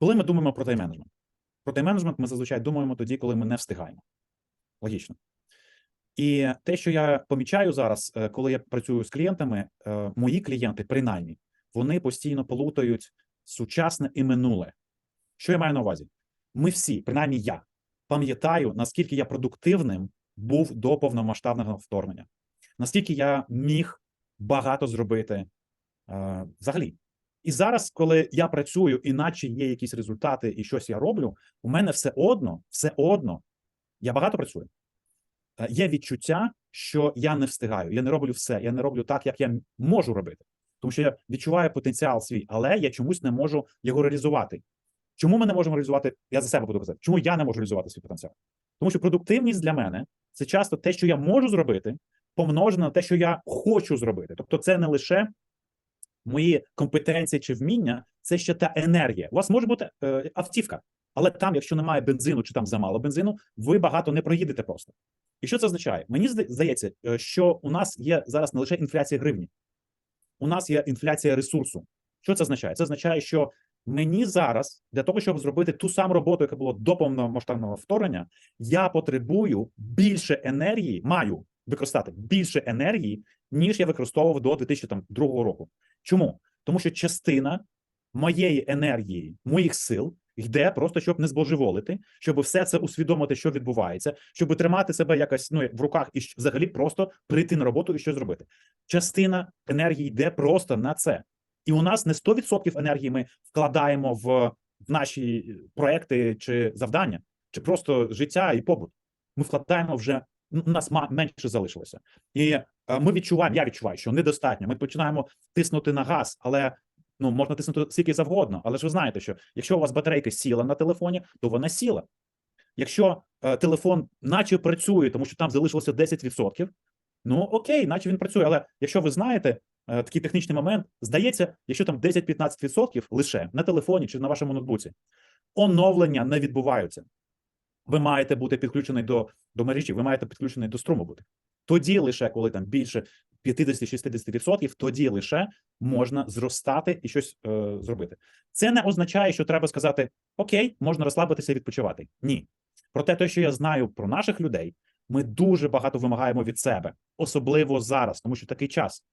Коли ми думаємо про тайм-менеджмент? Про тайм-менеджмент ми зазвичай думаємо тоді, коли ми не встигаємо. Логічно. І те, що я помічаю зараз, е, коли я працюю з клієнтами, е, мої клієнти, принаймні, вони постійно плутають сучасне і минуле. Що я маю на увазі? Ми всі, принаймні я, пам'ятаю, наскільки я продуктивним був до повномасштабного вторгнення, наскільки я міг багато зробити е, взагалі. І зараз, коли я працюю, іначе є якісь результати і щось я роблю, у мене все одно, все одно, я багато працюю. Е, Є відчуття, що я не встигаю, я не роблю все, я не роблю так, як я можу робити. Тому що я відчуваю потенціал свій, але я чомусь не можу його реалізувати. Чому ми не можемо реалізувати? Я за себе буду казати, чому я не можу реалізувати свій потенціал? Тому що продуктивність для мене це часто те, що я можу зробити, помножено на те, що я хочу зробити. Тобто, це не лише мої компетенції чи вміння, це ще та енергія. У вас може бути е, автівка, але там, якщо немає бензину чи там замало бензину, ви багато не проїдете просто. І що це означає? Мені здається, е, що у нас є зараз не лише інфляція гривні, у нас є інфляція ресурсу. Що це означає? Це означає, що мені зараз для того, щоб зробити ту саму роботу, яка була до повномасштабного вторгнення, я потребую більше енергії, маю використати більше енергії, ніж я використовував до 2002 року. Чому? Тому що частина моєї енергії, моїх сил йде просто, щоб не збожеволити, щоб все це усвідомити, що відбувається, щоб тримати себе якось ну в руках і взагалі просто прийти на роботу і щось зробити. Частина енергії йде просто на це. І у нас не 100% енергії ми вкладаємо в, наші проекти чи завдання, чи просто життя і побут. Ми вкладаємо вже у нас менше залишилося. І ми відчуваємо, я відчуваю, що недостатньо. Ми починаємо тиснути на газ, але ну можна тиснути скільки завгодно. Але ж ви знаєте, що якщо у вас батарейка сіла на телефоні, то вона сіла. Якщо е, телефон наче працює, тому що там залишилося 10%, ну окей, наче він працює. Але якщо ви знаєте е, такий технічний момент, здається, якщо там 10-15% лише на телефоні чи на вашому ноутбуці, оновлення не відбуваються. Ви маєте бути підключений до, до мережі, ви маєте підключений до струму бути. Тоді лише коли там більше 50-60%, тоді лише можна зростати і щось е, зробити. Це не означає, що треба сказати: Окей, можна розслабитися і відпочивати. Ні. Проте, те, що я знаю про наших людей, ми дуже багато вимагаємо від себе, особливо зараз, тому що такий час.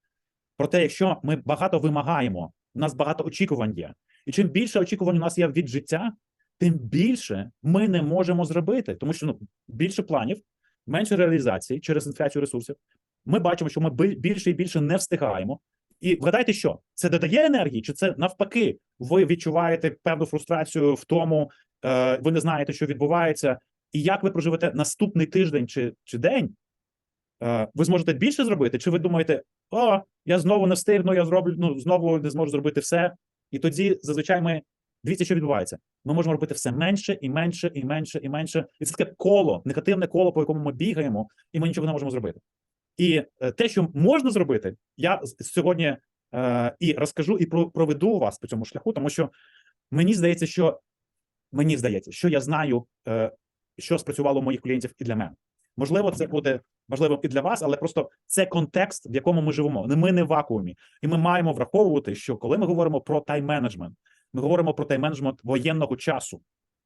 Проте, якщо ми багато вимагаємо, у нас багато очікувань є, і чим більше очікувань у нас є від життя, тим більше ми не можемо зробити, тому що ну більше планів, менше реалізації через інфляцію ресурсів. Ми бачимо, що ми більше і більше не встигаємо. І вгадайте, що це додає енергії, чи це навпаки, ви відчуваєте певну фрустрацію в тому, е, ви не знаєте, що відбувається, і як ви проживете наступний тиждень чи, чи день, е, ви зможете більше зробити, чи ви думаєте, о, я знову не встигну, я зроблю, ну знову не зможу зробити все. І тоді зазвичай ми дивіться, що відбувається. Ми можемо робити все менше і менше, і менше, і менше. І це таке коло, негативне коло, по якому ми бігаємо, і ми нічого не можемо зробити. І е, те, що можна зробити, я сьогодні е, і розкажу, і про, проведу вас по цьому шляху, тому що мені здається, що мені здається, що я знаю, е, що спрацювало у моїх клієнтів і для мене. Можливо, це буде важливо і для вас, але просто це контекст, в якому ми живемо. Ми не в вакуумі, і ми маємо враховувати, що коли ми говоримо про тайм-менеджмент, ми говоримо про тайм-менеджмент воєнного часу.